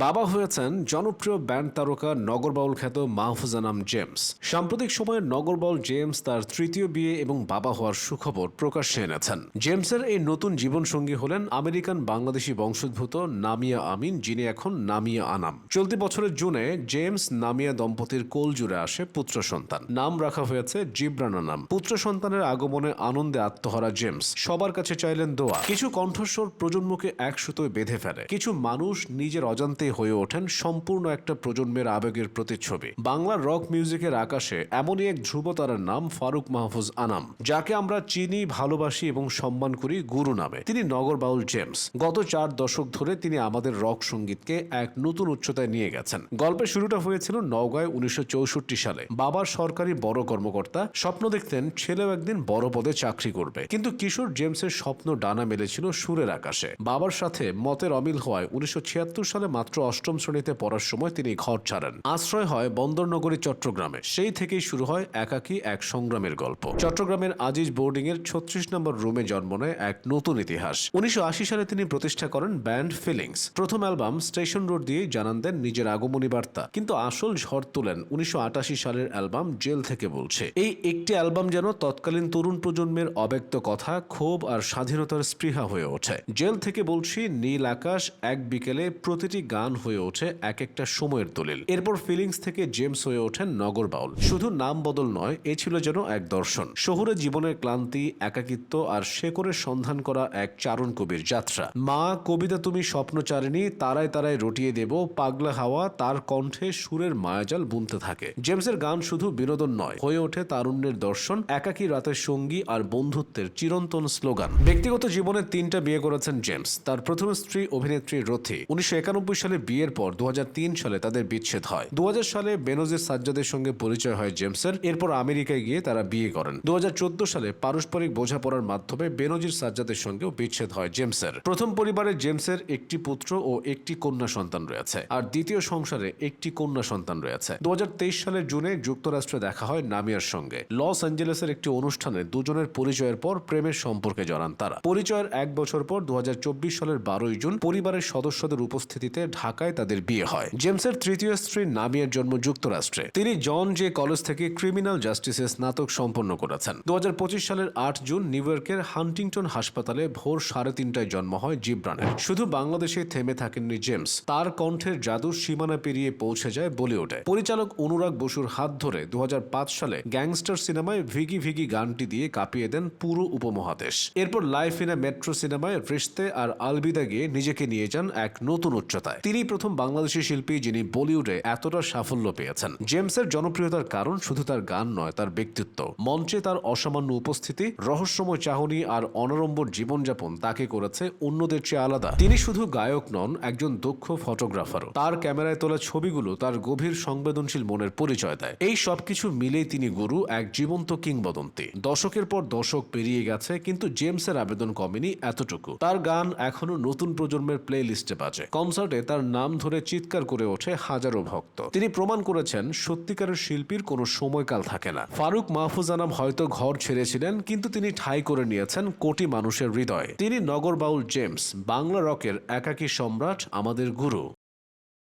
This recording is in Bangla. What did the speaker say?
বাবা হয়েছেন জনপ্রিয় ব্যান্ড তারকা নগরবাউল খ্যাত মাহফুজানাম জেমস। সাম্প্রতিক সময়ে নগরবাউল জেমস তার তৃতীয় বিয়ে এবং বাবা হওয়ার সুখবর প্রকাশ্যে এনেছেন। জেমসের এই নতুন জীবনসঙ্গী হলেন আমেরিকান বাংলাদেশি বংশোদ্ভূত নামিয়া আমিন, যিনি এখন নামিয়া আনাম। চলতি বছরের জুনে জেমস নামিয়া দম্পতির কোল জুড়ে আসে পুত্র সন্তান। নাম রাখা হয়েছে জিব্রানা নাম। পুত্র সন্তানের আগমনে আনন্দে আত্মহারা জেমস। সবার কাছে চাইলেন দোয়া। কিছু কণ্ঠস্বর প্রজন্মকে এক সুতোয় বেঁধে ফেলে। কিছু মানুষ নিজের অজান্তেই হয়ে ওঠেন সম্পূর্ণ একটা প্রজন্মের আবেগের প্রতিচ্ছবি। বাংলার রক মিউজিকের আকাশে এমনই এক ধ্রুবতারার নাম ফারুক মাহফুজ আনাম, যাকে আমরা চিনি, ভালোবাসি এবং সম্মান করি গুরু নামে। তিনি নগর বাউল জেমস। গত চার দশক ধরে তিনি আমাদের রক সঙ্গীতকে এক নতুন উচ্চতায় নিয়ে গেছেন। গল্পের শুরুটা হয়েছিল নওগাঁয় উনিশশো চৌষট্টি সালে। বাবার সরকারি বড় কর্মকর্তা, স্বপ্ন দেখতেন ছেলেও একদিন বড় পদে চাকরি করবে। কিন্তু কিশোর জেমসের স্বপ্ন ডানা মেলেছিল সুরের আকাশে। বাবার সাথে মতের অমিল হওয়ায় উনিশশো ছিয়াত্তর সালে মাত্র অষ্টম শ্রেণীতে পড়ার সময় তিনি ঘর ছাড়েন। আশ্রয় হয় বন্দরনগরী, চট্টগ্রামে। সেই থেকেই শুরু হয় একাকী এক সংগ্রামের গল্প। চট্টগ্রামের আজিজ বোর্ডিং এর ছত্রিশ নম্বর রুমে জন্ম নেয় এক নতুন ইতিহাস। উনিশশো সালে তিনি প্রতিষ্ঠা করেন ব্যান্ড ফিলিংস। প্রথম অ্যালবাম স্টেশন রোড দিয়েই জানান দেন নিজের আগমনী বার্তা। কিন্তু আসল ঝড় তোলেন উনিশশো সালের অ্যালবাম জেল থেকে বলছে। এই একটি অ্যালবাম যেন তৎকালীন তরুণ প্রজন্মের অব্যক্ত কথা, ক্ষোভ আর স্বাধীনতার স্পৃহা হয়ে ওঠে। জেল থেকে বলছি, নীল আকাশ, এক বিকেলে প্রতিটি গান হয়ে ওঠে এক একটা সময়ের দলিল। এরপর ফিলিংস থেকে জেমস হয়ে ওঠেন নগর বাউল। শুধু নাম বদল নয়, এ ছিল যেন এক দর্শন। শহুরে জীবনের ক্লান্তি, একাকিত্ব আর শেকরের সন্ধান করা এক চারণ কবির যাত্রা। মা, কবিতা তুমি স্বপ্ন স্বপ্নচারিণী, তারায় তারায় রটিয়ে দেব, পাগলা হাওয়া তার কণ্ঠে সুরের মায়াজাল বুনতে থাকে। জেমসের গান শুধু বিনোদন নয়, হয়ে ওঠে তারুণ্যের দর্শন, একাকী রাতের সঙ্গী আর বন্ধুত্বের চিরন্তন স্লোগান। ব্যক্তিগত জীবনে তিনটা বিয়ে করেছেন জেমস, তার প্রথম স্ত্রী অভিনেত্রী রথি। উনিশশো সালে বিয়ের পর দু হাজার তিন সালে তাদের বিচ্ছেদ হয়। দু সালে বেনজির সাজ্জাদের সঙ্গে পরিচয় হয় জেমসের। এরপর আমেরিকায় গিয়ে তারা বিয়ে করেন। দু সালে পারস্পরিক বোঝাপড়ার মাধ্যমে বেনজির সাজ্জাদের সঙ্গেও বিচ্ছেদ হয় জেমসের। প্রথম পরিবারে জেমসের একটি পুত্র ও একটি কন্যা সন্তান রয়েছে আর দ্বিতীয় সংসারে একটি কন্যা সন্তান রয়েছে। দু হাজার তেইশ সালের জুনে যুক্তরাষ্ট্রে দেখা হয় নামিয়ার সঙ্গে। লস অ্যাঞ্জেলেসের একটি অনুষ্ঠানে দুজনের পরিচয়ের পর প্রেমের সম্পর্কে জড়ান তারা। পরিচয়ের এক বছর পর দু হাজার চব্বিশ সালের বারোই জুন পরিবারের সদস্যদের উপস্থিতিতে ঢাকায় তাদের বিয়ে হয়। জেমসের তৃতীয় স্ত্রী নামিয়ার জন্ম যুক্তরাষ্ট্রে। তিনি জন জে কলেজ থেকে ক্রিমিনাল জাস্টিসে স্নাতক সম্পন্ন করেছেন। দু হাজার পঁচিশ সালের আট জুন নিউ ইয়র্কের হান্টিংটন হাসপাতালে ভোর সাড়ে তিনটায় জন্ম হয় জিব্রানের শুধু বাংলাদেশে থেমে থাকেননি জেমস। তার কণ্ঠের জাদুর সীমানা পেরিয়ে পৌঁছে যায় বলিউডে। পরিচালক অনুরাগ বসুর হাত ধরে দু হাজার পাঁচ সালে গ্যাংস্টার সিনেমায় ভিগি ভিগি গানটি দিয়ে কাঁপিয়ে দেন পুরো উপমহাদেশ। এরপর লাইফ ইন মেট্রো সিনেমায় রিশতে আর আলবিদা গিয়ে নিজেকে নিয়ে যান এক নতুন উচ্চতায়। তিনি প্রথম বাংলাদেশি শিল্পী যিনি বলিউডে এতটা সাফল্য পেয়েছেন। জেমসের জনপ্রিয়তার কারণ শুধু তার গান নয়, তার ব্যক্তিত্ব। মঞ্চে তার অসামান্য উপস্থিতি, রহস্যময় চাহনি আর অনাড়ম্বর জীবনযাপন তাকে করেছে অন্যদের চেয়ে আলাদা। তিনি শুধু গায়ক নন, একজন দক্ষ ফটোগ্রাফারও। তার ক্যামেরায় তোলা ছবিগুলো তার গভীর সংবেদনশীল মনের পরিচয় দেয়। এই সবকিছু মিলেই তিনি গুরু, এক জীবন্ত কিংবদন্তি। দশকের পর দশক পেরিয়ে গেছে, কিন্তু জেমসের আবেদন কমেনি এতটুকু। তার গান এখনও নতুন প্রজন্মের প্লে লিস্টে বাজে। কনসার্টে তার নাম ধরে চিৎকার করে ওঠে হাজারো ভক্ত। তিনি প্রমাণ করেছেন সত্যিকারের শিল্পীর কোনো সময়কাল থাকে না। ফারুক মাহফুজ আনাম হয়তো ঘর ছেড়েছিলেন, কিন্তু তিনি ঠাই করে নিয়েছেন কোটি মানুষের হৃদয়। তিনি নগর বাউল জেমস, বাংলা রকের একাকী সম্রাট, আমাদের গুরু।